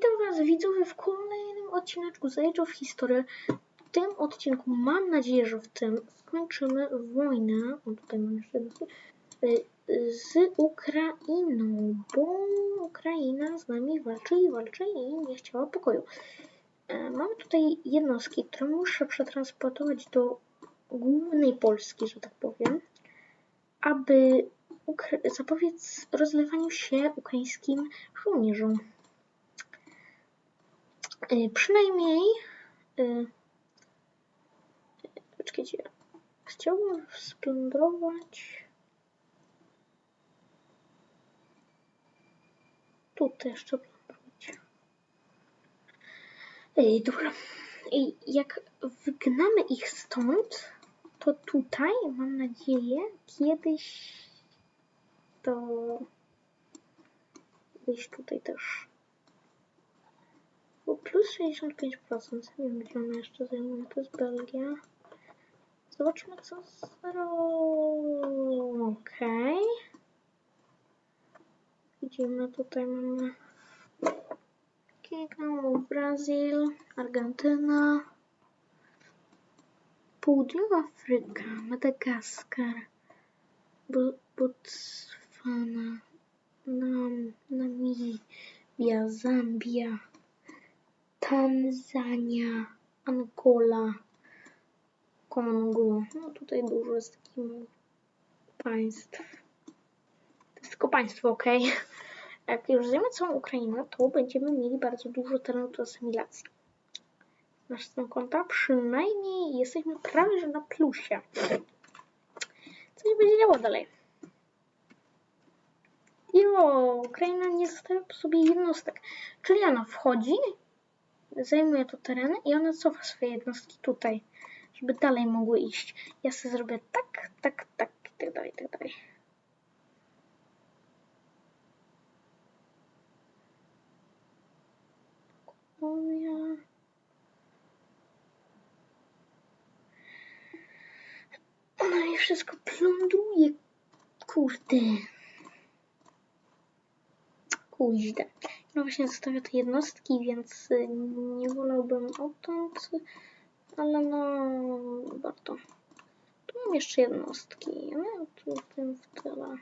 Witam Was widzowie w kolejnym odcineczku z Age of History. W tym odcinku mam nadzieję, że w tym skończymy wojnę. O, tutaj mam jeszcze y, Z Ukrainą, bo Ukraina z nami walczy i walczy i nie chciała pokoju. E, Mamy tutaj jednostki, które muszę przetransportować do głównej Polski, że tak powiem, aby zapobiec rozlewaniu się ukraińskim żołnierzom. Y, przynajmniej. Y, poczekajcie. Chciałbym splądrować. Tutaj jeszcze plądrować. Ej, dobra. I jak wygnamy ich stąd, to tutaj, mam nadzieję, kiedyś to gdzieś tutaj też. Plus 65%. Nie wiem, gdzie ona jeszcze zajmuje. To jest Belgia. Zobaczmy, co zrobią. Okej. Widzimy, tutaj mamy kilka Brazil, Argentyna, Południowa Afryka, Madagaskar, Bo- Botswana, Nam, Namibia, Zambia, Tanzania, Angola, Kongo. No tutaj dużo jest takich państw. To jest tylko państwo, ok? Jak już zjemy całą Ukrainę, to będziemy mieli bardzo dużo terenu do asymilacji. Nasz stan konta przynajmniej jesteśmy prawie że na plusie. Co nie będzie działo dalej? Jo, Ukraina nie zostawia po sobie jednostek. Czyli ona wchodzi, zajmuje to tereny i ona cofa swoje jednostki tutaj, żeby dalej mogły iść. Ja sobie zrobię tak, tak, tak i tak dalej, i tak dalej. Moja... Ona mi wszystko plądruje, kurde. Kuźde. No właśnie zostawię te jednostki, więc y, nie wolałbym odtąd, ale no warto. Tu mam jeszcze jednostki, ale tu tym w tyle.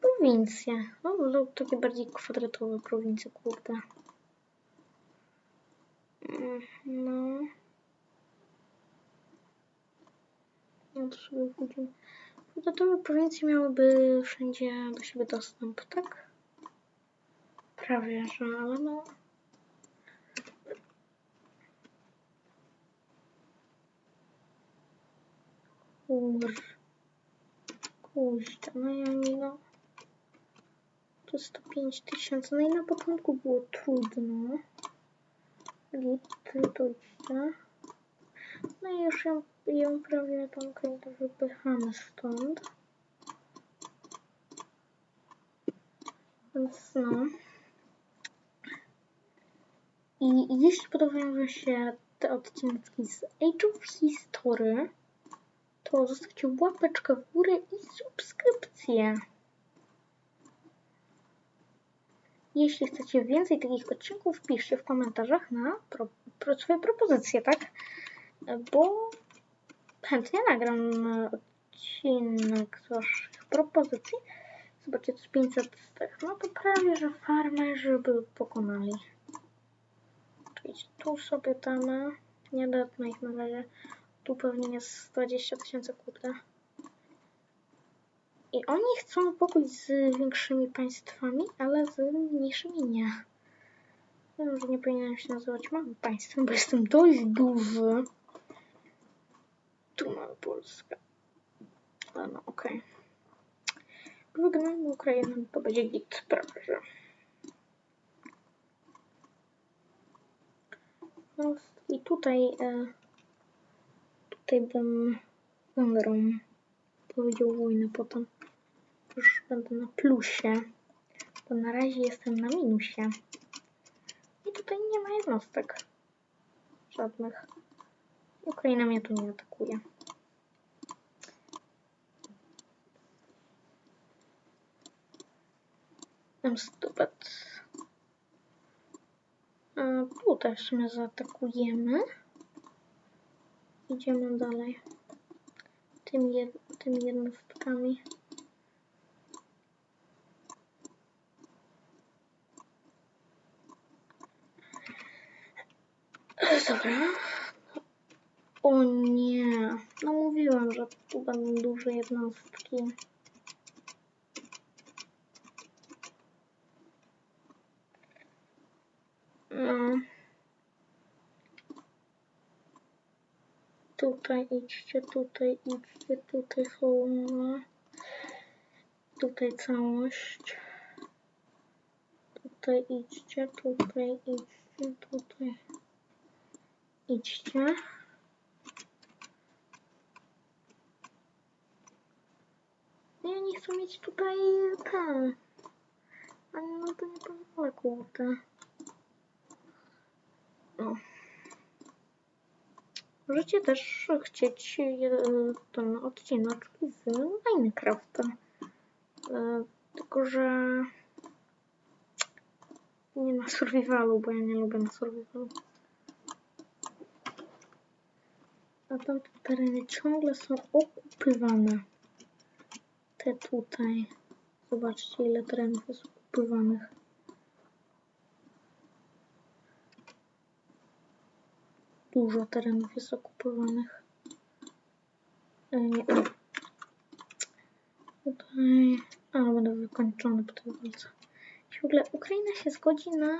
Prowincje. No, wolał takie bardziej kwadratowe prowincje, kurde. Mm, No. No to sobie. Kwadratowe prowincje miałyby wszędzie do siebie dostęp, tak? Prawie, że, no. Kur. Kuźda, no ja nie no. To 105 tysięcy. No i na początku było trudno. Git, dojście. No i już ją, ją prawie tą krętę wypychamy stąd. Więc no. I jeśli podobają się te odcinki z Age of History, to zostawcie łapeczkę w górę i subskrypcję. Jeśli chcecie więcej takich odcinków, piszcie w komentarzach na pro, pro, swoje propozycje, tak? Bo chętnie nagram odcinek z Waszych propozycji. Zobaczcie, to jest 500 z tych. No to prawie, że farmerzy by pokonali. Tu sobie damy. Nie damy ich na razie. Tu pewnie jest 20 tysięcy kurde. I oni chcą pokój z większymi państwami, ale z mniejszymi nie. Wiem, że nie powinienem się nazywać małym państwem, bo jestem dość duży. Tu mamy Polskę. Ale no, okej. Okay. Wygnamy Ukrainę, to będzie git, prawie że. No, I tutaj, e, tutaj bym Węgrom powiedział wojnę potem. Już będę na plusie, bo na razie jestem na minusie. I tutaj nie ma jednostek. Żadnych. Ukraina mnie tu nie atakuje. Tam stupet. E, tutaj w sumie zaatakujemy. Idziemy dalej. Tymi, jed tymi jednostkami. Dobra. O nie. No mówiłam, że tu będą duże jednostki. No. Tutaj idźcie, tutaj idźcie, tutaj połowa. Tutaj całość. Tutaj idźcie, tutaj idźcie, tutaj idźcie. Ja nie chcę mieć tutaj ten. Ale no to nie pozwolę, kurde. No. Możecie też chcieć je- ten odcinek z Minecrafta. E, Tylko, że nie na survivalu, bo ja nie lubię na survivalu. A tamte tereny ciągle są okupywane. Te tutaj. Zobaczcie, ile terenów jest okupywanych. Dużo terenów jest okupowanych. E, nie. Tutaj. A, będę wykończony po tej walce. W ogóle Ukraina się zgodzi na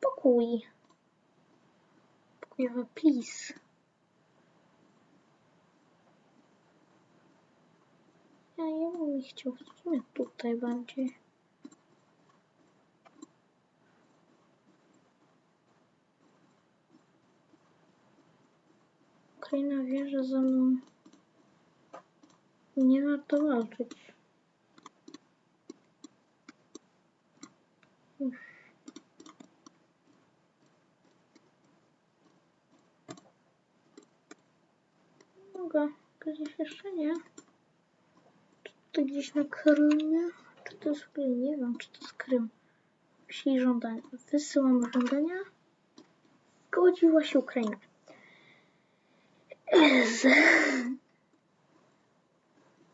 pokój. Pokojowy, please. Ja nie bym chciał w sumie tutaj bardziej. Ukraina wie, że ze mną nie warto walczyć. Mogę, gdzieś jeszcze nie. Czy to gdzieś na Krymie? Czy to jest? Nie wiem, czy to jest Krym. Wsi żądania. Wysyłam żądania. Zgodziła się Ukraina. Z.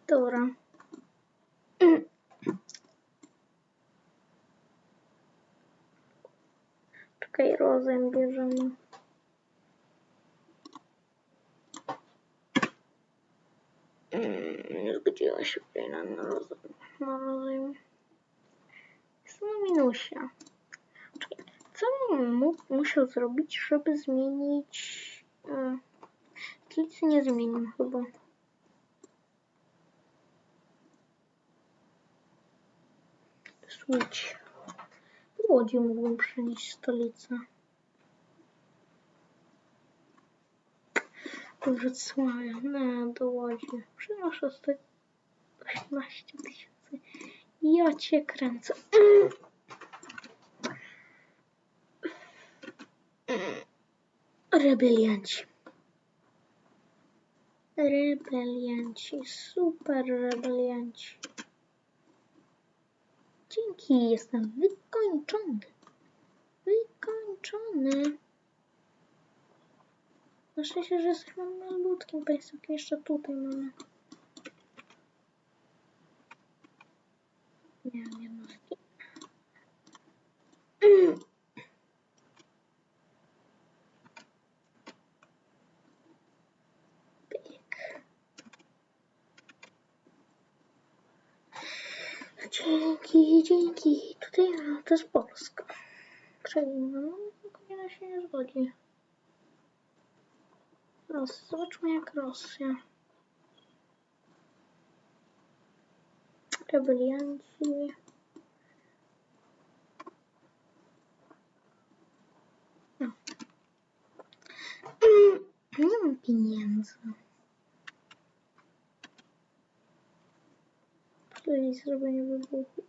Dobra. Czekaj, rozem bierzemy. Mm, zgodziła się Ukraina na rozum. Na rozum. Jest na minusie. Czekaj, co bym musiał zrobić, żeby zmienić... Nic nie zmienił chyba. Switch. W Łodzi mógłbym przenieść stolicę. Wrocławia, nie, do Łodzi. Przenoszę 118 tysięcy. Ja cię kręcę. Rebelianci. Rebelianci, super rebelianci. Dzięki, jestem wykończony. Wykończony. Na szczęście, że jesteśmy malutkim państwem, jeszcze tutaj mamy. Nie jednostki. Pyk. Dzięki, dzięki. Tutaj no, to jest Polska. Kraina, no się nie zgodzi. Rosja, zobaczmy jak Rosja. Rebelianci. No. Nie mam pieniędzy. Zrobienie wybuchu.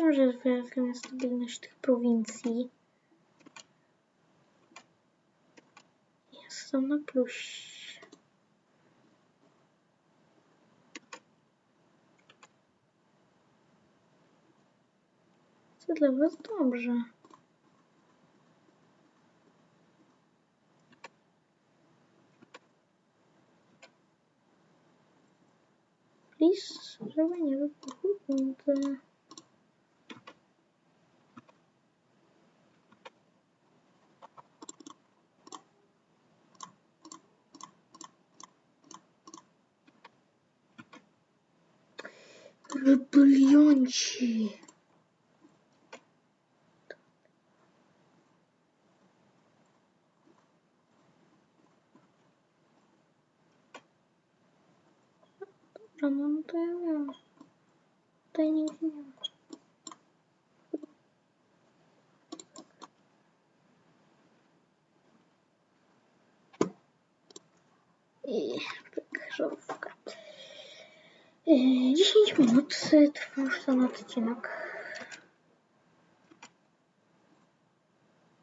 Wiem, że wyjawiamy stabilność tych prowincji. Jestem na plus. Chcę dla was dobrze. Please, żeby nie wybuchły punkty. Rebelionci. Dobra, no no to ja wiem. Tutaj nigdzie nie ma. I pyk, żarówka. Yy, 10 minut y, trwa już ten odcinek.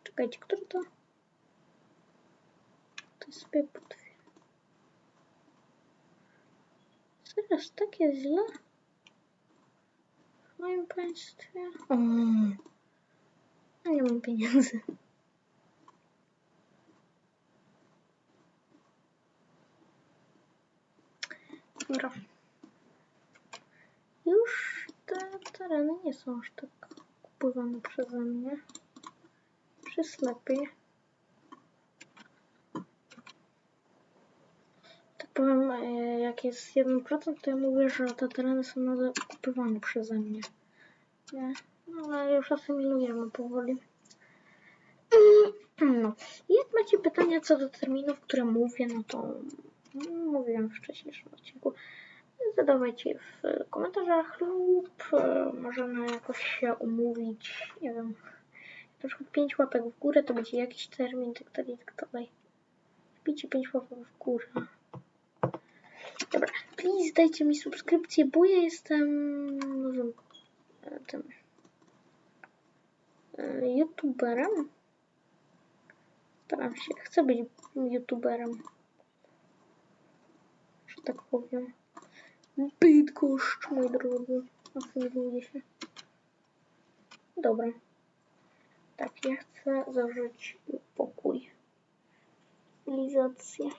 Czekajcie, który to? To sobie potwierdzę. Zaraz, tak jest źle? W moim państwie? O, nie mam pieniędzy. Już te tereny nie są aż tak kupowane przeze mnie. Przez lepiej. Tak powiem, e, jak jest 1%, to ja mówię, że te tereny są nadal kupowane przeze mnie. Nie? No ale już asymilujemy powoli. No. Jak macie pytania co do terminów, które mówię, no to mówiłem w wcześniejszym odcinku. Zadawajcie w komentarzach lub e, możemy jakoś się umówić, nie wiem, na przykład 5 łapek w górę to będzie jakiś termin, tak dalej, tak dalej. Wbijcie 5 łapek w górę. Dobra, please dajcie mi subskrypcję, bo ja jestem nowym e, tym e, youtuberem. Staram się, chcę być youtuberem, że tak powiem. Bydgoszcz, mój drogi. Afiliuję się. Dobra. Tak, ja chcę zażyć pokój. Cywilizację.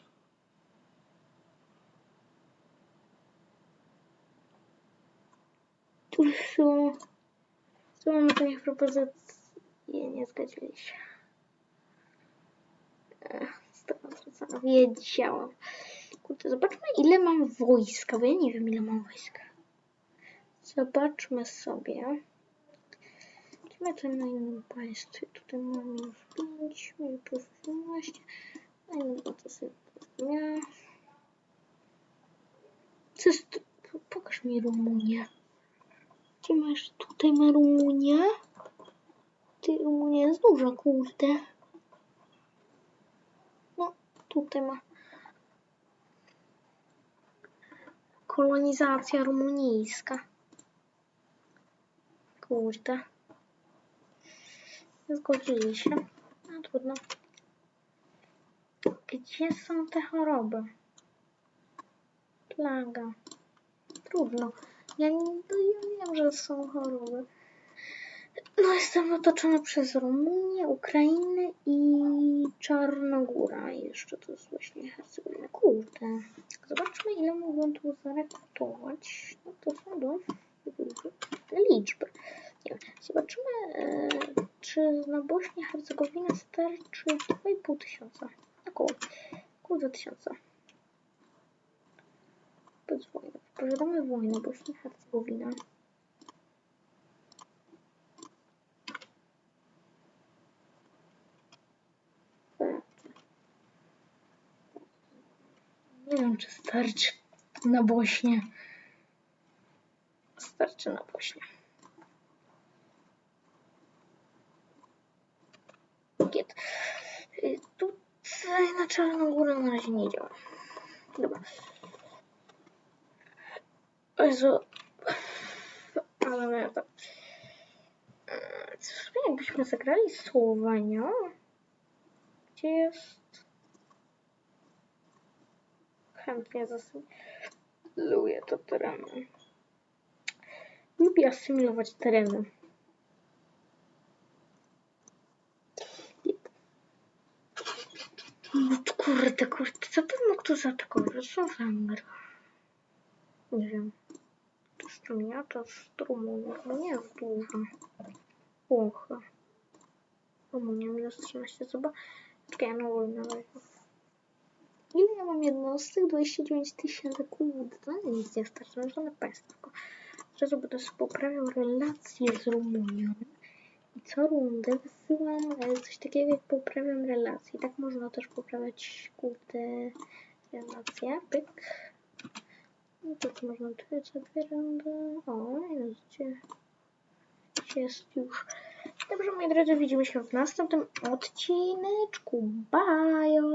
Tu są... Tu mamy takich propozycji. Nie zgodzili się. Ech, z tego co wiedziałam. Kurde, zobaczmy ile mam wojska, bo ja nie wiem ile mam wojska. Zobaczmy sobie. Idziemy tutaj na innym państwie. Tutaj mam minus 5, minus plus 18. Na innym to sobie miała. Co jest... Pokaż mi Rumunię. Gdzie masz? Tutaj ma Rumunia. Ty Rumunia jest duża, kurde. No, tutaj ma. Kolonizacja rumunijska. Kurde. Zgodzili się. No trudno. Gdzie są te choroby? Plaga. Trudno. Ja, nie, no wiem, że są choroby. No, jestem otoczony przez Rumunię, Ukrainę i Czarnogóra. Jeszcze to jest właśnie Hercegowina. Kurde. Zobaczmy, ile mogą tu zarekrutować. No to są duże liczby. Nie wiem. Zobaczymy, e, czy na Bośnię Hercegowina starczy 2,5 tysiąca. Około. Około 2 tysiąca. Bez wojny. Pożadamy wojnę Bośni Hercegowina. Nie wiem, czy starczy na Bośnie. Starczy na Bośnie. Giet. Y, Tutaj na Czarną Górę na razie nie działa. Dobra. Jezu. Ale my to... W sumie jakbyśmy zagrali Słowenia. Gdzie jest chętnie zasymuluję to tereny. Lubię asymilować tereny. No kurde, kurde, co bym mógł tu zaatakować? Co za gra? Nie wiem. To strumia, to strumu, nie jest dużo. Ucha. Bo nie wiem, zatrzyma się zoba. Czekaj, anuluj na lewo. Ile ja mam jednostek? 29 tysięcy. Kurde, to nic nie starczy. Żadne państwo. Teraz będę sobie poprawiał relacje z Rumunią. I co rundę wysyłam e, coś takiego jak poprawiam relacje. Tak można też poprawiać, kurde, relacje. Pyk. No to co można tutaj co dwie rundy. O, gdzie. Jest już. Dobrze, moi drodzy, widzimy się w następnym odcineczku. Bye!